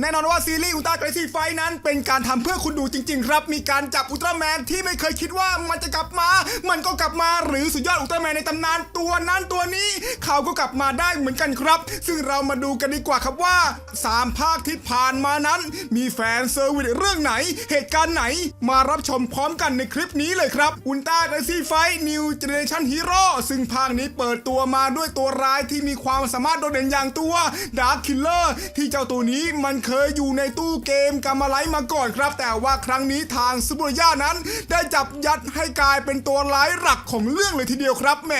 แน่นอนว่าซีรีส์อุลตร้าเกรซี่ไฟนั้นเป็นการทำเพื่อคุณดูจริง ๆ ครับ มีการจับอุลตร้าแมนที่ไม่เคยคิดว่ามันจะกลับมา มันก็กลับมาหรือสุดยอดอุลตร้าแมนในตำนานตัวนั้นตัวนี้ เขาก็กลับมาได้เหมือนกันครับ ซึ่งเรามาดูกันดีกว่าครับว่า 3 ภาคที่ผ่านมานั้น มีแฟนเซอร์วิสเรื่องไหน เหตุการณ์ไหน มารับชมพร้อมกันในคลิปนี้เลยครับอุลตร้า a ก a ซี่ไฟนิวเจเนเรชั่นฮีโร่ซึ่งภาคนี้เปิดตัวมาด้วยตัวร้ายที่มีความสามารถโดดเด่นอย่างตัวดาร์คคิลเลอร์ที่เจ้าตัวนี้มันเคยอยู่ในตู้เกมกามาไลท์มาก่อนครับ แต่ว่าครั้งนี้ทางซูเปอร์ย่านั้น ได้จับยัดให้กลายเป็นตัวร้ายหลักของเรื่องเลยทีเดียวครับแหม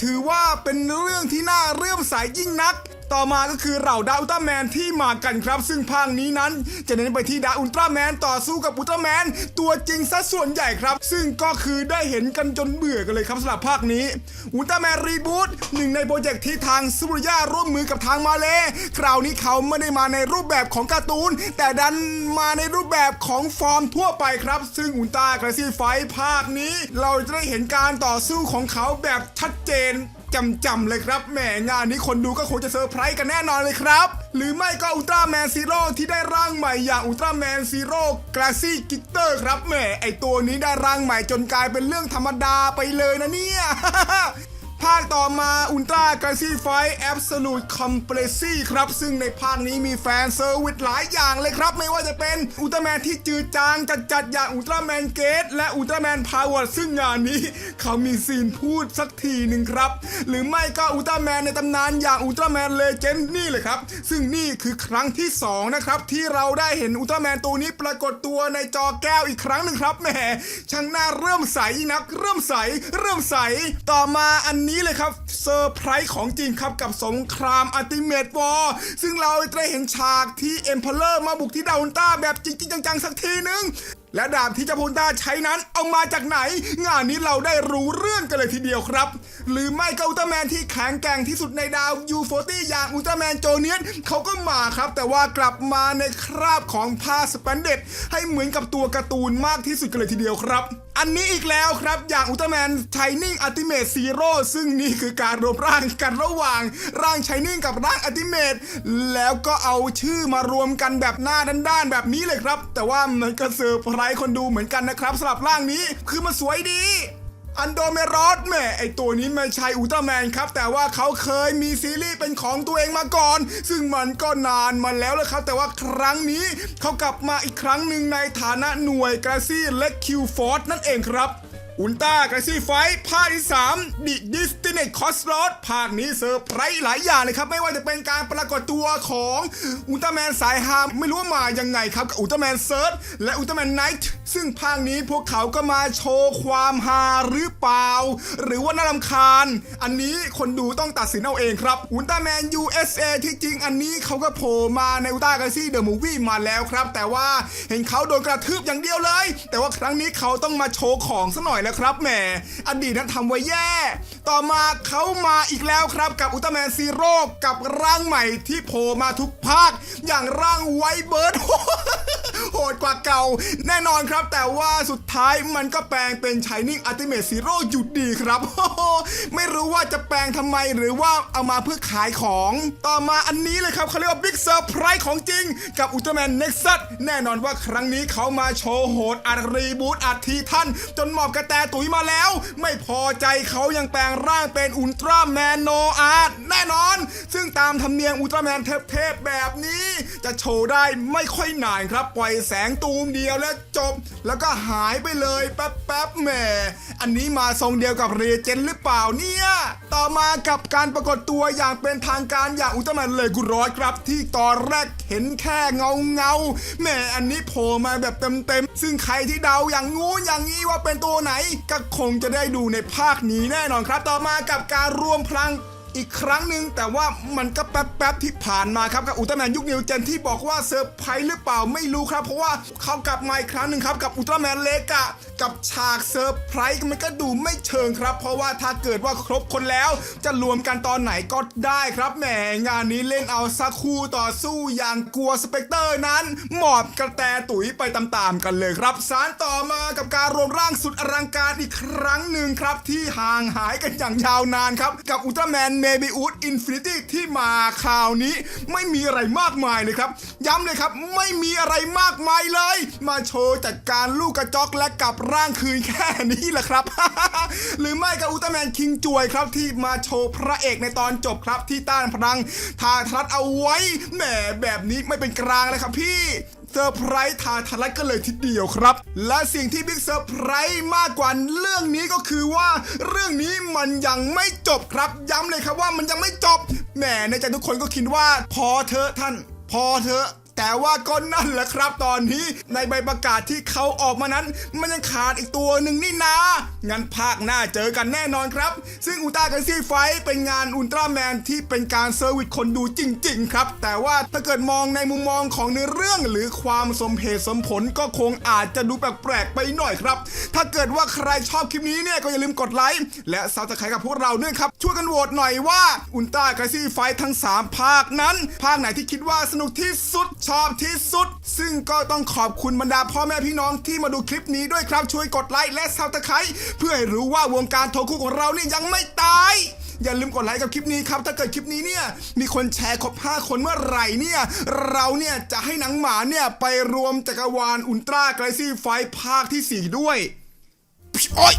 ถือว่าเป็นเรื่องที่น่าเรื่อมใสยยิ่งนัก ต่อมาก็คือเหล่าดาวอุลตร้าแมนที่มากันครับ ซึ่งภาคนี้นั้น จะเน้นไปที่ดาวอุลตร้าแมนต่อสู้กับอุลตร้าแมนตัวจริงซะส่วนใหญ่ครับ ซึ่งก็คือได้เห็นกันจนเบื่อกันเลยครับสำหรับภาคนี้อุลตร้าแมนรีบูตหนึ่งในโปรเจกต์ที่ทางซูร์ย่าร่วมมือกับทางมาเลคราวนี้เขาไม่ได้มาในรูปแบบของการ์ตูน แต่ดันมาในรูปแบบของฟอร์มทั่วไปครับ ซึ่งอุลตร้ากราซี่ไฟภาคนี้ เราจะได้เห็นการต่อสู้ของเขาแบบชัดเจน จำๆเลยครับแหมงานนี้คนดูก็คงจะเซอร์ไพรส์กันแน่นอนเลยครับ หรือไม่ก็อุลตร้าแมนซีโร่ที่ได้ร่างใหม่อย่างอุลตร้าแมนซีโร่กราซี่กิตเตอร์ครับแหมไอตัวนี้ได้ร่างใหม่จนกลายเป็นเรื่องธรรมดาไปเลยนะเนี่ย ภาคต่อมาอุลตร้ากาซี่ไฟแอบสูตคอมเพลซี่ครับ ซึ่งในภาคนี้มีแฟนเซอร์วิสหลายอย่างเลยครับ ไม่ว่าจะเป็นอุลตร้าแมนที่จืดจางจัดๆอย่างอุลตร้าแมนเกตและอุลตร้าแมนพาวเวอร์ซึ่งงานนี้ เขามีซีนพูดสักทีหนึ่งครับ หรือไม่ก็อุลตร้าแมนในตำนานอย่างอุลตร้าแมนเลเจนด์นี่เลยครับ ซึ่งนี่คือครั้งที่2นะครับที่เราได้เห็นอุลตร้าแมนตัวนี้ปรากฏตัวในจอแก้วอีกครั้งหนึ่งครับแหมช่างน่าเริ่มใส่นักเริ่มใส เริ่มใสต่อมาอันนี้เลยครับเซอร์ไพรส์ของจริงครับกับสงครามอัลติเมทวอร์ซึ่งเราจะได้เห็นฉากที่เอ็มเพลเลอร์มาบุกที่ดาวน์ต้าแบบจริงๆจังๆสักทีนึง และดาบที่เจ้าพูนตาใช้นั้นเอามาจากไหน งานนี้เราได้รู้เรื่องกันเลยทีเดียวครับ หรือไม่ก็อุลตร้าแมนที่แข็งแกร่งที่สุดในดาว U40 อย่างอุลตร้าแมนโจเนียนเขาก็มาครับ แต่ว่ากลับมาในคราบของผ้าสแปนเด็ดให้เหมือนกับตัวการ์ตูนมากที่สุดกันเลยทีเดียวครับ อันนี้อีกแล้วครับอย่างอุลตร้าแมนชายนิ่งอัติเมทซีโร่ซึ่งนี่คือการรวมร่างกันระหว่าง ร่างชายนิ่งกับร่างอัติเมทแล้วก็เอาชื่อมารวมกันแบบหน้าด้านๆแบบนี้เลยครับ แต่ว่ามันก็เซอร์ไพรส์คนดูเหมือนกันนะครับสำหรับร่างนี้คือมันสวยดีอันโดเมรอสแม่ไอตัวนี้ไม่ใช่อุลตร้าแมนครับ แต่ว่าเขาเคยมีซีรีส์เป็นของตัวเองมาก่อน ซึ่งมันก็นานมาแล้วเลยครับ แต่ว่าครั้งนี้เขากลับมาอีกครั้งหนึ่งในฐานะหน่วยกราซี่เล็กคิวฟอร์นั่นเองครับ อุลตร้ากราซี่ไฟภาคที่3ดิดิสติ เนตคอสลอดภาคนี้เซอร์ไพรส์หลายอย่างเลยครับ ไม่ว่าจะเป็นการปรากฏตัวของอุลตร้าแมนสายฮามไม่รู้ว่ามายังไงครับกับอุลตร้าแมนเซิร์ชและอุลตร้าแมนไนท์ซึ่งภาคนี้พวกเขาก็มาโชว์ความฮาหรือเปล่า หรือว่าน่ารำคาญ อันนี้คนดูต้องตัดสินเอาเองครับอุลตร้าแมน USA ที่จริงอันนี้เขาก็โผล่มาในอุลตร้ากาซี่เดอะมูฟวี่มาแล้วครับ แต่ว่าเห็นเขาโดนกระทืบอย่างเดียวเลย แต่ว่าครั้งนี้เขาต้องมาโชว์ของซะหน่อยแล้วครับแหมอดีตนั้นทำไว้แย่ ต่อมาเขามาอีกแล้วครับกับอุลตร้าแมนซีโร่กับร่างใหม่ที่โผล่มาทุกภาค อย่างร่างไวเบิร์ด เก่า แน่นอนครับ แต่ว่าสุดท้ายมันก็แปลงเป็นชายนิ่งอัลติเมทซีโร่หยุดดีครับไม่รู้ว่าจะแปลงทำไมหรือว่าเอามาเพื่อขายของ ต่อมาอันนี้เลยครับเขาเรียกว่าบิ๊กเซอร์ไพรส์ของจริง กับอุลตร้าแมนเน็กซัสแน่นอนว่าครั้งนี้เขามาโชว์โหดอัดรีบูตอัดทีท่าน จนหมอบกระแตตุ๋ยมาแล้ว ไม่พอใจเขายังแปลงร่างเป็นอุลตร้าแมนโนอาร์ตแน่นอน ซึ่ง ตามธรรมเนียมอุลตร้าแมนเทพๆแบบนี้ จะโชว์ได้ไม่ค่อยนานครับ ปล่อยแสงตูมเดียวแล้วจบ แล้วก็หายไปเลยแป๊บๆแหมอันนี้มาทรงเดียวกับเรเจนหรือเปล่าเนี่ย ต่อมากับการปรากฏตัวอย่างเป็นทางการอย่างอุลตร้าแมนเลยกูรอสครับ ที่ตอนแรกเห็นแค่เงาเงาแหมอันนี้โผล่มาแบบเต็มๆซึ่งใครที่เดาอย่างงูอย่างนี้ว่าเป็นตัวไหนก็คงจะได้ดูในภาคนี้แน่นอนครับ ต่อมากับการรวมพลัง อีกครั้งหนึ่งแต่ว่ามันก็แป๊บๆที่ผ่านมาครับกับอุลตร้าแมนยุคนิวเจนที่บอกว่าเซอร์ไพรส์หรือเปล่าไม่รู้ครับ เพราะว่าเขากลับมาอีกครั้งหนึ่งครับกับอุลตร้าแมนเลกะ กับฉากเซอร์ไพรส์มันก็ดูไม่เชิงครับ เพราะว่าถ้าเกิดว่าครบคนแล้ว จะรวมกันตอนไหนก็ได้ครับแหมงานนี้เล่นเอาซาคูต่อสู้อย่างกลัวสเปกเตอร์นั้น หมอบกระแตตุ๋ยไปตามๆกันเลยครับ สารต่อมากับการรวมร่างสุดอลังการอีกครั้งหนึ่งครับ ที่ห่างหายกันอย่างยาวนานครับ กับอุลตร้าแมนเมบิอุสอินฟินิตี้ที่มาคราวนี้ ไม่มีอะไรมากมายเลยครับย้ำเลยครับไม่มีอะไรมากมายเลย มาโชว์จัดการลูกกระจอกและกับร่างคืนแค่นี้แหละครับ หรือไม่ก็อุลตร้าแมนคิงจวยครับที่มาโชว์พระเอกในตอนจบครับที่ต้านพลังทาทรัสเอาไว้แหมแบบนี้ไม่เป็นกลางเลยครับพี่เซอร์ไพรส์ทาทะลักกันเลยทีเดียวครับ และสิ่งที่บิ๊กเซอร์ไพรส์มากกว่าเรื่องนี้ก็คือว่า เรื่องนี้มันยังไม่จบครับ ย้ำเลยครับว่ามันยังไม่จบแหมในใจทุกคนก็คิดว่า พอเถอท่าน พอเถอ แต่ว่าก็นั่นแหละครับ ตอนนี้ในใบประกาศที่เขาออกมานั้น มันยังขาดอีกตัวหนึ่งนี่นางั้นภาคหน้าเจอกันแน่นอนครับ ซึ่งอุลตร้ากันซี่ไฟเป็นงานอุลตร้าแมนที่เป็นการเซอร์วิสคนดูจริง ๆ ครับ แต่ว่าถ้าเกิดมองในมุมมองของเนื้อเรื่องหรือความสมเหตุสมผลก็คงอาจจะดูแปลกๆไปหน่อยครับ ถ้าเกิดว่าใครชอบคลิปนี้เนี่ยก็อย่าลืมกดไลค์และซับสไครต์กับพวกเราด้วยครับ ช่วยกันโหวตหน่อยว่าอุลตร้ากันซี่ไฟท์ทั้ง 3 ภาคนั้น ภาคไหนที่คิดว่าสนุกที่สุดชอบที่สุด ซึ่งก็ต้องขอบคุณบรรดาพ่อแม่พี่น้องที่มาดูคลิปนี้ด้วยครับช่วยกดไลค์และซับสไครต์เพื่อให้รู้ว่าวงการโทคุของเราเนี่ยังไม่ตายอย่าลืมกดไลค์กับคลิปนี้ครับ ถ้าเกิดคลิปนี้เนี่ยมีคนแชร์ครบ 5 คนเมื่อไหร่เนี่ย เราเนี่ยจะให้หนังหมาเนี่ย ไปรวมจักรวาลอุลตร้าไกลซี่ไฟภาคที่ 4 ด้วย โอ๊ย